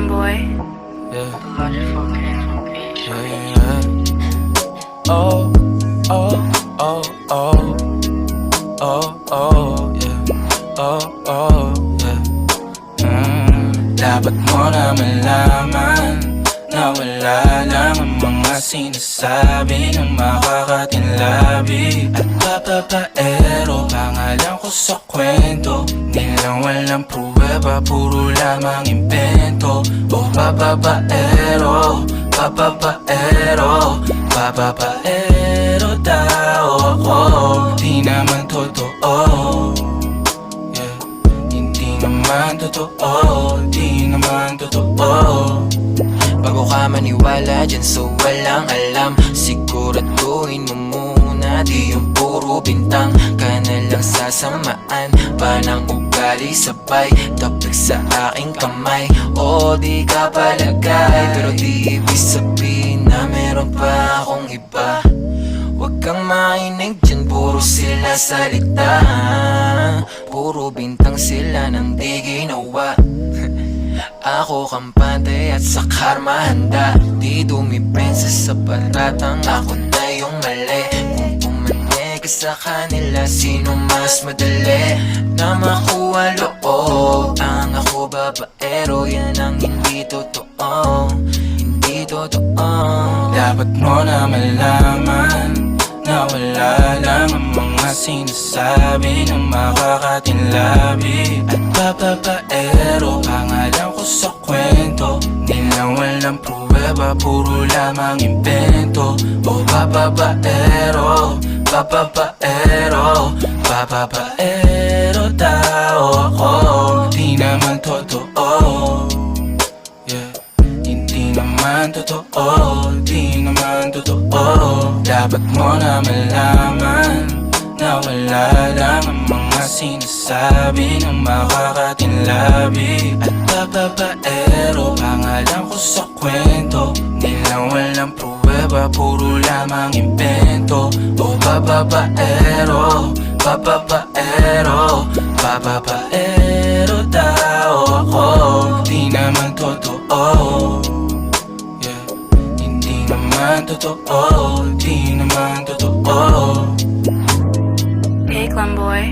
boy. Yeah. Yeah, yeah. Oh, oh, oh, oh. Oh, oh, yeah. Oh, oh, yeah. Mm, dapat mo na malaman na wala lang ang mga sinasabi ng makakatinlabi At papapaero, pangalan ko sa kwento Nilang walang pruweba, puro lamang invento. O papapaero, papapaero Papapaero daw ako. Di naman totoo. Yeah, hindi naman totoo Di naman totoo. Bago ka maniwala dyan so walang alam. Siguraduhin mo muna Di yung puro bintang. Ka na lang sasamaan Pa ng ugali sabay Tapik sa aking kamay. O di ka palagay. Pero di ibig sabihin na meron pa akong iba. Huwag kang mainig dyan, puro sila salita. Puro bintang sila nang di ginawa. Ako kampante at sa karma handa. Di dumipensa sa paratang ako na ka sa kanila Sino mas madali na makuha loob? Ang ako babaero yan ang hindi totoo. Hindi totoo. Dapat mo na malaman Na wala lang ang mga sinasabi ng makakatinlabi At papapaero, pangalan ko sa kwento. Nilang walang pruweba, puro lamang invento O papapaero, papapaero Papapaero daw ako. Di naman totoo. Yeah. Hindi naman totoo, di naman totoo. Dapat mo na malaman Na wala lang ang mga sinasabi ng makakatinlabi At papapaero, pangalan ko sa kwento puro lamang invento. O papapaero, papapaero Papapaero daw ako. Di naman totoo. Yeah, hindi naman totoo. Di naman totoo. Hey, boy.